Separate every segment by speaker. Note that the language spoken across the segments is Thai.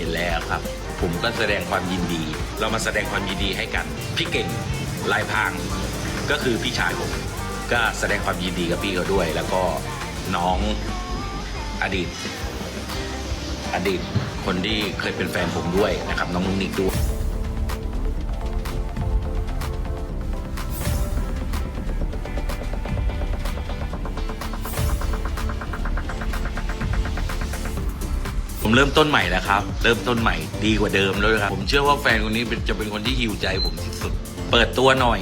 Speaker 1: เห็นแล้วครับ ผมก็แสดงความยินดี เรามาแสดงความยินดีให้กัน พี่เก่งลายพางก็คือพี่ชายผม ก็แสดงความยินดีกับพี่เขาด้วย แล้วก็น้องอดีต อดีตคนที่เคยเป็นแฟนผมด้วยนะครับ น้องนุ๊กนิกด้วย ผมเริ่มต้นใหม่แล้วครับ เริ่มต้นใหม่ดีกว่าเดิมแล้วครับ ผมเชื่อว่าแฟนคนนี้จะเป็นคนที่ฮิวใจผมที่สุด เปิดตัวหน่อย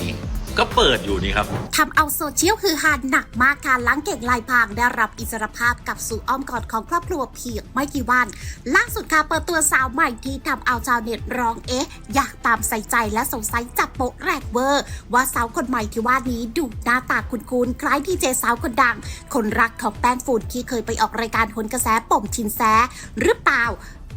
Speaker 1: ก็เปิดอยู่นี่ครับ
Speaker 2: ทำเอาโซเชียลคือฮาหนักมากการล้างเก่งลายพรางได้รับอิสรภาพกับสู่อ้อมกอดของครอบครัวเพียงไม่กี่วัน ล่าสุดค่ะเปิดตัวสาวใหม่ที่ทำเอาชาวเน็ตร้องเอ๊ะ อยากตามใส่ใจและสงสัยจับโปะแรกเวอร์ ว่าสาวคนใหม่ที่ว่านี้ดูหน้าตาคุ้นๆคล้ายที่เจสาวคนดัง คนรักของแป้งฝุ่นที่เคยไปออกรายการหนกระแสป่มชินแซหรือเปล่า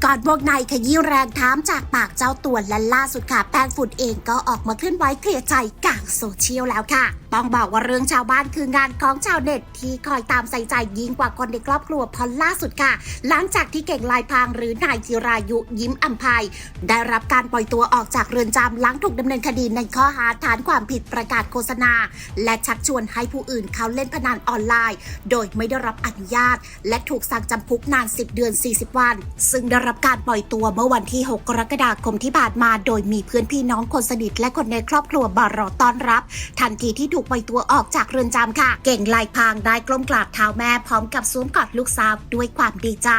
Speaker 2: ก่อนพวกนายขยี้แรงถามจากปากเจ้าตัวและล่าสุดค่ะ แป้งฝุ่นเองก็ออกมาเคลื่อนไหวเคลียร์ใจกลางโซเชียลแล้วค่ะ ต้องบอกว่าเรื่องชาวบ้านคืองานของชาวเน็ต ที่คอยตามใส่ใจยิ่งกว่าคนในครอบครัวพอล่าสุดค่ะ หลังจากที่เก่งลายพรางหรือนายจิรายุยิ้มอัมภัย ได้รับการปล่อยตัวออกจากเรือนจำหลังถูกดำเนินคดีในข้อหาฐานความผิดประกาศโฆษณา และชักชวนให้ผู้อื่นเขาเล่นพนันออนไลน์ โดยไม่ได้รับอนุญาต และถูกสั่งจำคุกนาน 10 เดือน 40 วัน ซึ่งได้รับการปล่อยตัวเมื่อวันที่ 6 กรกฎาคมที่ผ่านมา โดยมีเพื่อนพี่น้องคนสนิทและคนในครอบครัวบารอต้อนรับ ทันทีที่ถูกปล่อยตัวออกจากเรือนจำค่ะ เก่งลายพางได้กลมกราบเท้าแม่พร้อมกับสวมกอดลูกสาวด้วยความดีใจ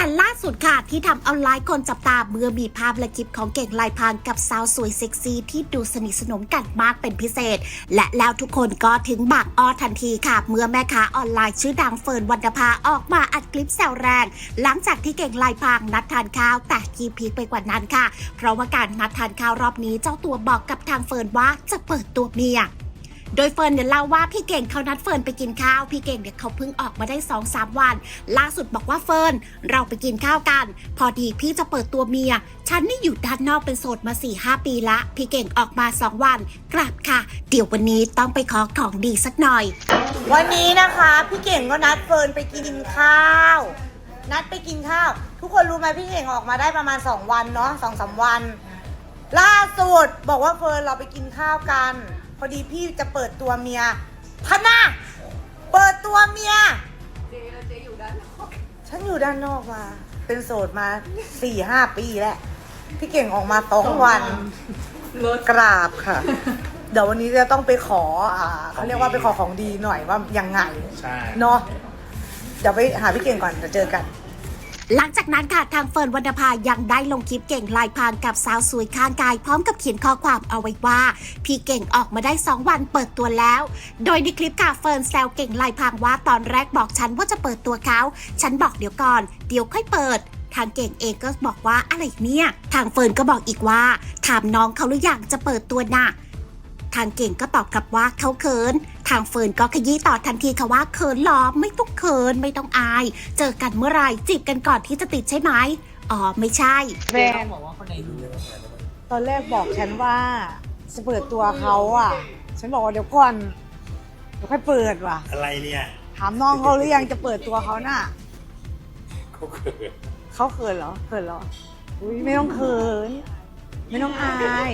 Speaker 2: แต่ล่าสุดค่ะที่ทำเอาไลน์คนจับตาเมื่อมีภาพและคลิปของเก่งลายพรางกับสาวสวยเซ็กซี่ที่ดูสนิทสนมกันมากเป็นพิเศษ และแล้วทุกคนก็ถึงบางอ้อทันทีค่ะ เมื่อแม่ค้าออนไลน์ชื่อดังเฟิร์นวรรณภาออกมาอัดคลิปแซวแรง หลังจากที่เก่งลายพรางนัดทานข้าวแต่ที่พีคไปกว่านั้นค่ะ เพราะว่าการนัดทานข้าวรอบนี้เจ้าตัวบอกกับทางเฟิร์นว่าจะเปิดตัวเมีย โดยเฟิร์นเนี่ยเล่าว่าพี่เก่งเขานัดเฟิร์นไปกินข้าว พี่เก่งเนี่ยเขาเพิ่งออกมาได้2อสามวัน ล่าสุดบอกว่าเฟิร์นเราไปกินข้าวกัน พอดีพี่จะเปิดตัวเมีย ฉันนี่อยู่ด้านนอกเป็นโสดมา4ี่หปีละ พี่เก่งออกมา 2 วัน กลับค่ะ เดี๋ยววันนี้ต้องไปขอของดีสักหน่อย
Speaker 3: วันนี้นะคะพี่เก่งก็นัดเฟิร์นไปกินข้าว นัดไปกินข้าว ทุกคนรู้ไหมพี่เก่งออกมาได้ประมาณ 2 วันเนาะสองสามวัน ล่าสุดบอกว่าเฟิร์นเราไปกินข้าวกัน พอดีพี่จะเปิดตัวเมียท่านนะเปิดตัวเมียฉันอยู่ด้านนอกมา เป็นโสดมาสี่ห้าปีแล้ว พี่เก่งออกมาสองวันกราบค่ะ เดี๋ยววันนี้จะต้องไปขอ อ่าเขาเรียกว่าไปขอของดีหน่อยว่ายังไง
Speaker 1: ใช่
Speaker 3: เนาะเดี๋ยวไปหาพี่เก่งก่อนเดี๋ยวเจอกัน
Speaker 2: หลังจากนั้นค่ะทางเฟิร์นวรรณภายังได้ลงคลิปเก่งลายพรางกับสาวสวยข้างกาย พร้อมกับเขียนข้อความเอาไว้ว่า พี่เก่งออกมาได้ 2 วันเปิดตัวแล้ว โดยในคลิปค่ะเฟิร์นแซวเก่งลายพรางว่าตอนแรกบอกฉันว่าจะเปิดตัวเขา ฉันบอกเดี๋ยวก่อน เดี๋ยวค่อยเปิดทางเก่งเองก็บอกว่าอะไรเนี่ย ทางเฟิร์นก็บอกอีกว่า ถามน้องเขาหรือยังจะเปิดตัวน่ะ ทางเก่งก็ตอบกลับว่าเขาเขิน ทางเฟิร์นก็ขยี้ต่อทันทีค่ะว่าเขินหรอไม่ต้องเขินไม่ต้องอาย เจอกันเมื่อไหร่จีบกันก่อนที่จะติดใช่ไหมอ๋อไม่ใช่
Speaker 3: แฟนตอนแรกบอกฉันว่าจะเปิดตัวเขาอะ ฉันบอกว่าเดี๋ยวก่อนเดี๋ยวค่อยเปิดว่ะ
Speaker 4: อะไรเนี่ย
Speaker 3: ถามน้องเขาหรือยังจะเปิดตัวเขาน่ะ
Speaker 1: เขาเขิน
Speaker 3: เขาเขินเหรอเขินเหรอ อุ้ยไม่ต้องเขิน ไม่ต้องอาย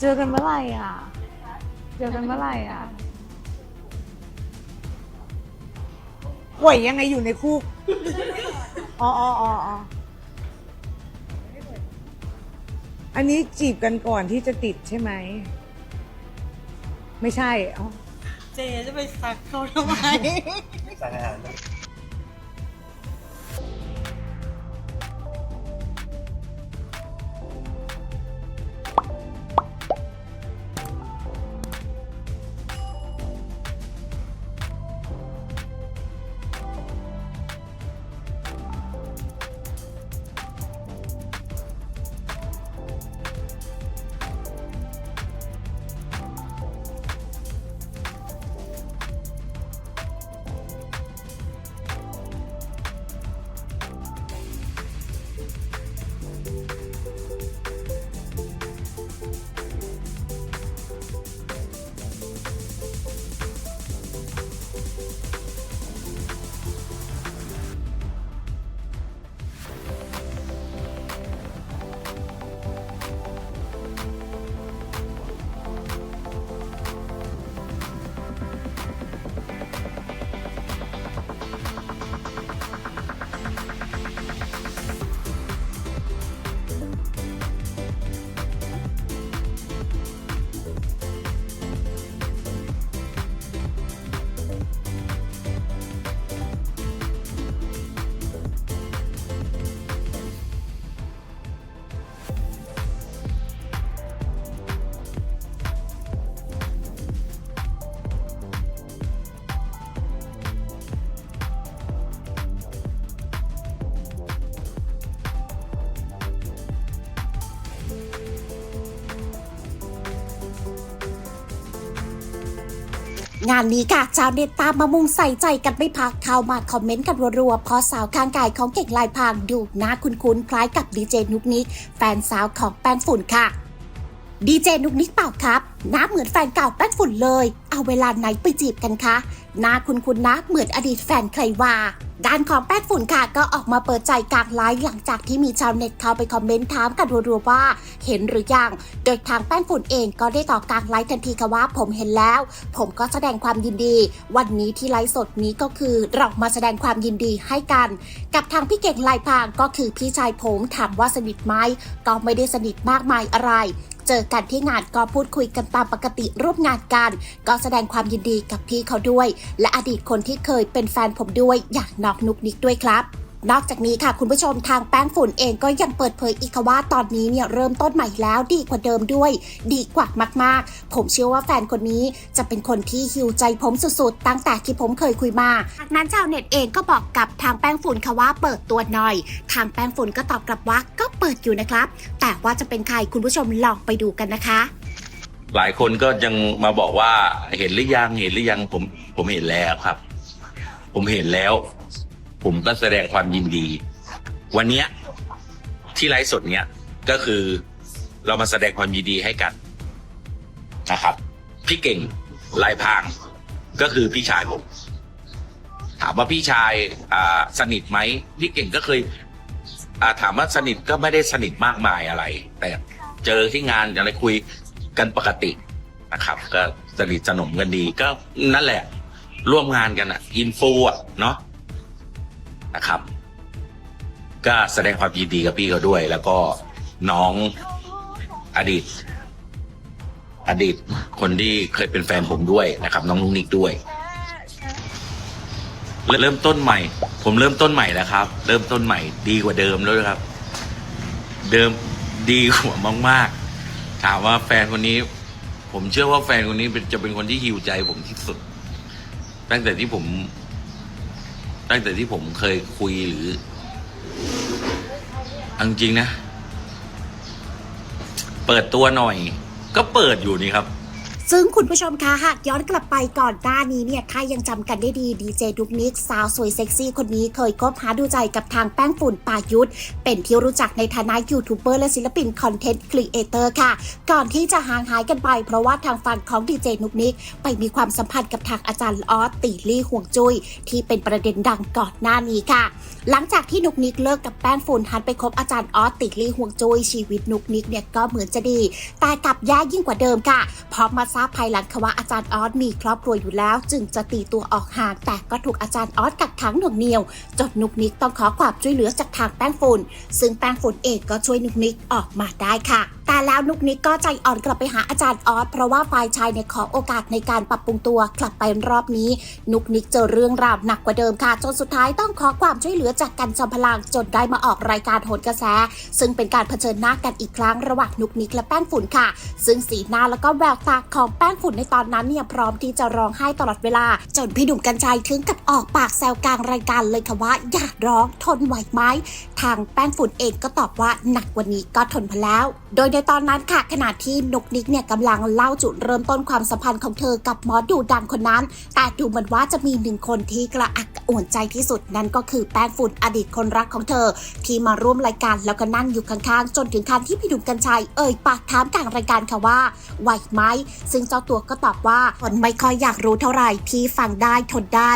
Speaker 3: เจอกันเมื่อไหร่อะ เจอกันเมื่อไหร่อะป่วยยังไงอยู่ในคุกอ๋ออ๋ออ๋ออ๋ออันนี้จีบกันก่อนที่จะติดใช่ไหม ไม่ใช่อ๋อ เจจะไปซักเขาทำไม
Speaker 2: งา งานนี้ค่ะ ชาวเน็ตตามมามุงใส่ใจกันไม่พักเข้ามาคอมเมนต์กันรัวๆเพราะสาวข้างกายของเก่งลายพางดูหน้าคุ้นๆคล้ายกับดีเจนุกนิก แฟนสาวของแป้งฝุ่นค่ะ ดีเจนุกนิกเปล่าครับหน้าเหมือนแฟนเก่าแป้งฝุ่นเลย เอาเวลาไหนไปจีบกันคะหน้าคุณคุณนะเหมือนอดีตแฟนใครว่า ด้านของแป้งฝุ่นค่ะก็ออกมาเปิดใจกลางไลฟ์หลังจากที่มีชาวเน็ตเข้าไปคอมเมนต์ถามกันรัวๆว่า เห็นหรือยัง โดยทางแป้งฝุ่นเองก็ได้ตอบกลางไลฟ์ทันทีค่ะว่าผมเห็นแล้ว ผมก็แสดงความยินดี วันนี้ที่ไลฟ์สดนี้ก็คือเรามาแสดงความยินดีให้กัน กับทางพี่เก่งลายพางก็คือพี่ชายผมถามว่าสนิทไหมก็ไม่ได้สนิทมากมายอะไร เจอกันที่งานก็พูดคุยกันตามปกติรูปงานกัน ก็แสดงความยินดีกับพี่เขาด้วย และอดีตคนที่เคยเป็นแฟนผมด้วยอย่างนอกนุกนิกด้วยครับ นอกจากนี้ค่ะคุณผู้ชมทางแป้งฝุ่นเองก็ยังเปิดเผยอีกว่าตอนนี้เนี่ยเริ่มต้นใหม่แล้วดีกว่าเดิมด้วย ดีกว่ามากๆ ผมเชื่อว่าแฟนคนนี้จะเป็นคนที่ฮิวใจผมสุดๆ ตั้งแต่ที่ผมเคยคุยมาจากนั้นชาวเน็ตเองก็บอกกับทางแป้งฝุ่นค่ะว่าเปิดตัวหน่อย ทางแป้งฝุ่นก็ตอบกลับว่าก็เปิดอยู่นะครับ แต่ว่าจะเป็นใครคุณผู้ชมลองไปดูกันนะคะ
Speaker 1: หลายคนก็ยังมาบอกว่าเห็นหรือยังเห็นหรือยังผมผมเห็นแล้วครับ ผมเห็นแล้ว ผมก็แสดงความยินดี วันเนี้ยที่ไลฟ์สดเนี้ยก็คือเรามาแสดงความยินดีให้กันนะครับ พี่เก่งลายพางก็คือพี่ชายผม ถามว่าพี่ชายอ่าสนิทไหมพี่เก่งก็เคยอ่าถามว่าสนิทก็ไม่ได้สนิทมากมายอะไร แต่เจอที่งานอะไรคุยกันปกตินะครับ ก็สนิทสนมกันดีก็นั่นแหละ ร่วมงานกันอะอินฟูอะเนาะ นะครับ ก็แสดงความยินดีกับพี่เขาด้วย แล้วก็น้องอดีต อดีตคนที่เคยเป็นแฟนผมด้วยนะครับ น้องนุ๊กนิกด้วย เริ่มต้นใหม่ ผมเริ่มต้นใหม่แล้วครับ เริ่มต้นใหม่ ดีกว่าเดิมแล้วครับ เดิมดีกว่ามาก ๆ ถามว่าแฟนคนนี้ ผมเชื่อว่าแฟนคนนี้เป็นจะเป็นคนที่ฮิวใจผมที่สุด ตั้งแต่ที่ผม ตั้งแต่ที่ผมเคยคุยหรืออังจริงๆนะ เปิดตัวหน่อย ก็เปิดอยู่นี่ครับ
Speaker 2: ซึ่งคุณผู้ชมคะหากย้อนกลับไปก่อนหน้านี้เนี่ยถ้ายังจำกันได้ดีดีเจดุกนิกสาวสวยเซ็กซี่คนนี้เคยคบหาดูใจกับทางแป้งฝุ่นปายุทธเป็นที่รู้จักในฐานะยูทูบเบอร์และศิลปินคอนเทนต์ครีเอเตอร์ค่ะ ก่อนที่จะห่างหายกันไปเพราะว่าทางฝั่งของดีเจนุกนิก ไปมีความสัมพันธ์กับทางอาจารย์ออสติลี่ห่วงจุย้ยที่เป็นประเด็นดังก่อนหน้านี้ค่ะ หลังจากที่นุกนิกเลิกกับแป้งฝุ่นหันไปคบอาจารย์ออสติลี่ห่วงจุย้ยชีวิตนุกนิกเนี่ยก็เหมือนจะดี แต่กลับแย่ยิ่งกว่าเดิมค่ะเพราะมาราบภายหลังค่ะว่าอาจารย์ออสมีครอบครัวอยู่แล้ว จึงจะตีตัวออกห่าง แต่ก็ถูกอาจารย์ออสกักขังหน่วงเหนียวจนนุกนิกต้องขอความช่วยเหลือจากทางแป้งฝุ่นซึ่งแป้งฝุ่นเองก็ช่วยนุกนิกออกมาได้ค่ะ แต่แล้วนุกนิกก็ใจอ่อนกลับไปหาอาจารย์ออสเพราะว่าฝ่ายชายเนี่ยขอโอกาสในการปรับปรุงตัวกลับไปรอบนี้ นุกนิกเจอเรื่องราวหนักกว่าเดิมค่ะจนสุดท้ายต้องขอความช่วยเหลือจากกันจอมพลังจนได้มาออกรายการโหนกระแส ซึ่งเป็นการเผชิญหน้ากันอีกครั้งระหว่างนุกนิกและแป้งฝุ่นค่ะ ซึ่งสีหน้าแล้วก็แววตาของแป้งฝุ่นในตอนนั้นเนี่ยพร้อมที่จะร้องไห้ตลอดเวลา จนพี่หนุ่มกัญชัยถึงกับออกปากแซวกลางรายการเลยค่ะว่าอยากร้องทนไหวไหมทางแป้งฝุ่นเองก็ตอบว่าหนักกว่านี้ก็ทนพอแล้ว โดยในตอนนั้นค่ะ ขณะที่นกนิกเนี่ยกำลังเล่าจุดเริ่มต้นความสัมพันธ์ของเธอกับหมอดูดังคนนั้น แต่ดูเหมือนว่าจะมีหนึ่งคนที่กระอักอ่วนใจที่สุดนั่นก็คือแป้งฝุ่นอดีตคนรักของเธอ ที่มาร่วมรายการแล้วก็นั่งอยู่ข้างๆ จนถึงขั้นที่พี่หนุ่มกัญชัยเอ่ยปากถามกลางรายการค่ะว่าไหวไหมซึ่งเจ้าตัวก็ตอบว่าทนไม่ค่อยอยากรู้เท่าไหร่ที่ฟังได้ทนได้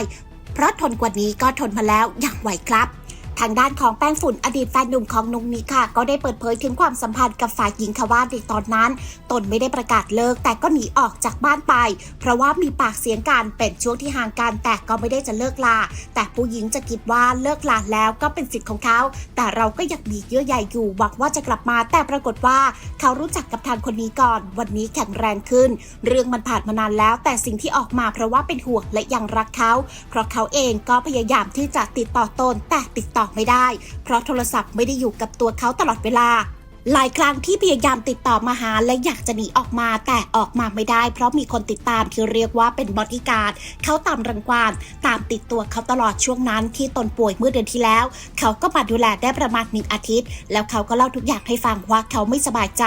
Speaker 2: เพราะทนกว่านี้ก็ทนมาแล้วอย่างไหวครับ ทางด้านของแป้งฝุ่นอดีตแฟนหนุ่มของนุงนิกค่ะ ก็ได้เปิดเผยถึงความสัมพันธ์กับฝ่ายหญิงค่ะว่าในตอนนั้น ตนไม่ได้ประกาศเลิก แต่ก็หนีออกจากบ้านไป เพราะว่ามีปากเสียงกันเป็นช่วงที่ห่างกันแต่ก็ไม่ได้จะเลิกลา แต่ผู้หญิงจะคิดว่าเลิกลาแล้วก็เป็นสิทธิ์ของเขา แต่เราก็อยากมีเยื่อใยอยู่หวังว่าจะกลับมา แต่ปรากฏว่าเขารู้จักกับทางคนนี้ก่อน วันนี้แข็งแรงขึ้น เรื่องมันผ่านมานานแล้ว แต่สิ่งที่ออกมาเพราะว่าเป็นห่วงและยังรักเขา เพราะเขาเองก็พยายามที่จะติดต่อตนแต่ติดต่อไม่ได้ เพราะโทรศัพท์ไม่ได้อยู่กับตัวเขาตลอดเวลา หลายครั้งที่พยายามติดต่อมาหาและอยากจะหนีออกมาแต่ออกมาไม่ได้ เพราะมีคนติดตามที่เรียกว่าเป็นบอดี้การ์ดเขาตามรังควานตามติดตัวเขาตลอดช่วงนั้นที่ตนป่วยเมื่อเดือนที่แล้ว เขาก็มาดูแลได้ประมาณหนึ่งอาทิตย์ แล้วเขาก็เล่าทุกอย่างให้ฟังว่าเขาไม่สบายใจ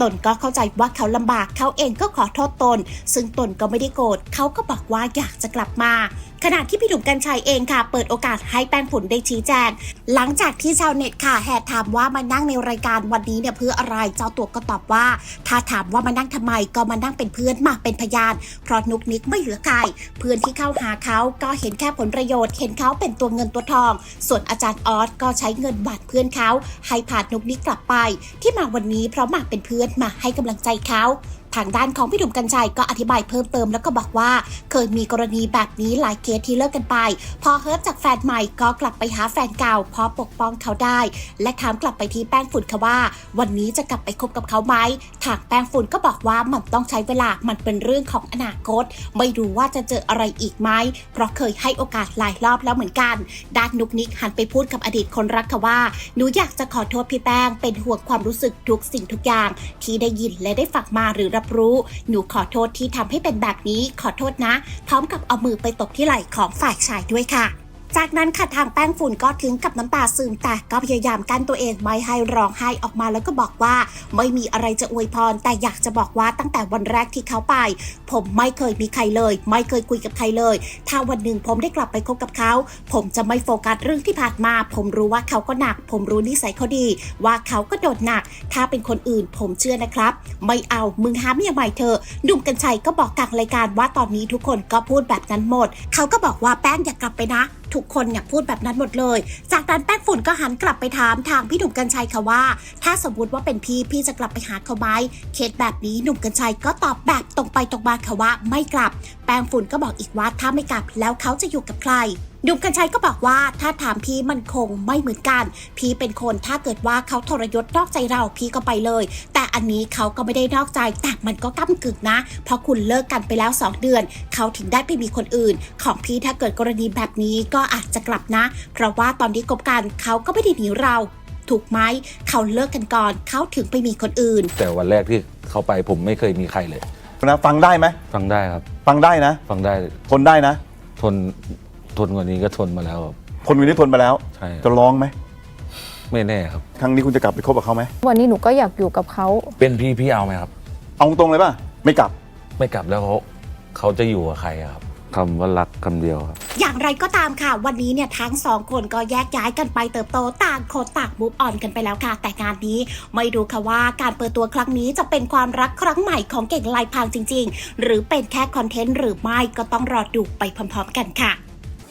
Speaker 2: ตนก็เข้าใจว่าเขาลำบากเขาเองก็ขอโทษตน ซึ่งตนก็ไม่ได้โกรธเขาก็บอกว่าอยากจะกลับมา ขณะที่พี่หนุ่มกัญชัยเองค่ะ เปิดโอกาสให้แป้งฝุ่นได้ชี้แจง หลังจากที่ชาวเน็ตค่ะแห่ถามว่ามานั่งในรายการวันนี้เนี่ยเพื่ออะไรเจ้าตัวก็ตอบว่า ถ้าถามว่ามานั่งทำไมก็มานั่งเป็นเพื่อนมาเป็นพยาน เพราะนุกนิกไม่เหลือใครเพื่อนที่เข้าหาเขาก็เห็นแค่ผลประโยชน์ เห็นเขาเป็นตัวเงินตัวทอง ส่วนอาจารย์ออสก็ใช้เงินบาดเพื่อนเขาให้ผ่านนุกนิกกลับไป ที่มาวันนี้เพราะมาเป็นเพื่อนมาให้กำลังใจเขา ทางด้านของพี่หนุ่มกัญชัยก็อธิบายเพิ่มเติมแล้วก็บอกว่า เคยมีกรณีแบบนี้หลายเคสที่เลิกกันไป พอเฮิร์ตจากแฟนใหม่ก็กลับไปหาแฟนเก่าเพราะปกป้องเขาได้ และถามกลับไปที่แป้งฝุ่นค่ะว่า วันนี้จะกลับไปคบกับเขาไหมทางแป้งฝุ่นก็บอกว่ามันต้องใช้เวลามันเป็นเรื่องของอนาคต ไม่รู้ว่าจะเจออะไรอีกไหมเพราะเคยให้โอกาสหลายรอบแล้วเหมือนกันด้านนุกนิกหันไปพูดกับอดีตคนรักค่ะว่าหนูอยากจะขอโทษพี่แป้งเป็นห่วงความรู้สึกทุกสิ่งทุกอย่าง ที่ได้ยินและได้ฟังมาหรือรับรู้ หนูขอโทษที่ทำให้เป็นแบบนี้ ขอโทษนะ พร้อมกับเอามือไปตบที่ไหล่ของฝ่ายชายด้วยค่ะ จากนั้นค่ะทางแป้งฝุ่นก็ถึงกับน้ำตาซึมแต่ก็พยายามกั้นตัวเองไม่ให้ร้องไห้ออกมาแล้วก็บอกว่าไม่มีอะไรจะอวยพร แต่อยากจะบอกว่าตั้งแต่วันแรกที่เขาไป ผมไม่เคยมีใครเลย ไม่เคยคุยกับใครเลย ถ้าวันหนึ่งผมได้กลับไปคบกับเขา ผมจะไม่โฟกัสเรื่องที่ผ่านมา ผมรู้ว่าเขาก็หนัก ผมรู้นิสัยเขาดี ว่าเขาก็โดดหนัก ถ้าเป็นคนอื่นผมเชื่อนะครับ ไม่เอามึงหาเมียใหม่เถอะหนุ่มกัญชัยก็บอกกลางรายการว่าตอนนี้ทุกคนก็พูดแบบนั้นหมด เขาก็บอกว่าแป้งอย่ากลับไปนะ ทุกคนเนี่ยพูดแบบนั้นหมดเลย จากนั้นแป้งฝุ่นก็หันกลับไปถามทางพี่หนุ่มกัญชัยค่ะว่า ถ้าสมมติว่าเป็นพี่พี่จะกลับไปหาเขาไหมเคสแบบนี้หนุ่มกัญชัยก็ตอบแบบตรงไปตรงมาค่ะว่าไม่กลับ แป้งฝุ่นก็บอกอีกว่าถ้าไม่กลับแล้วเขาจะอยู่กับใคร หนุ่มกัญชัยก็บอกว่าถ้าถามพี่มันคงไม่เหมือนกัน พี่เป็นคนถ้าเกิดว่าเขาทรยศนอกใจเราพี่ก็ไปเลย แต่อันนี้เขาก็ไม่ได้นอกใจแต่มันก็ก้ากึ่งนะ เพราะคุณเลิกกันไปแล้ว 2 เดือน เขาถึงได้ไปมีคนอื่น ของพี่ถ้าเกิดกรณีแบบนี้ก็อาจจะกลับนะ เพราะว่าตอนที่คบกันเขาก็ไม่ได้หนีเรา ถูกไหมเขาเลิกกันก่อนเขาถึงไปมีคนอื่น
Speaker 4: แต่วันแรกที่เขาไปผมไม่เคยมีใครเลย
Speaker 5: นะฟังได้ไหม
Speaker 4: ฟังได้ครับ
Speaker 5: ฟังได้นะ
Speaker 4: ฟังได้
Speaker 5: ทนได้นะ
Speaker 4: ทน ทนกว่านี้ก็ทนมาแล้วครับ
Speaker 5: คนคนนี้ทนมาแล้ว
Speaker 4: ใช่ครับ
Speaker 5: จะร้องไหม
Speaker 4: ไม่แน่ครับ
Speaker 5: ครั้งนี้คุณจะกลับไปคบกับเขาไหม
Speaker 6: วันนี้หนูก็อยากอยู่กับเขา
Speaker 4: เป็นพี่พี่เอาไหมครับ
Speaker 5: เอาตรงเลยป่ะไม่กลับ
Speaker 4: ไม่กลับแล้วเขาเขาจะอยู่กับใครอะครับ คำว่ารักคำเดียวครับ
Speaker 2: อย่างไรก็ตามค่ะ วันนี้เนี่ยทั้งสองคนก็แยกย้ายกันไปเติบโตต่างคนต่างมูฟออนกันไปแล้วค่ะ แต่งานนี้ไม่รู้ค่ะว่าการเปิดตัวครั้งนี้จะเป็นความรักครั้งใหม่ของเก่งลายพรางจริง ๆ หรือเป็นแค่คอนเทนต์หรือไม่ก็ต้องรอดูไปพร้อมๆกันค่ะ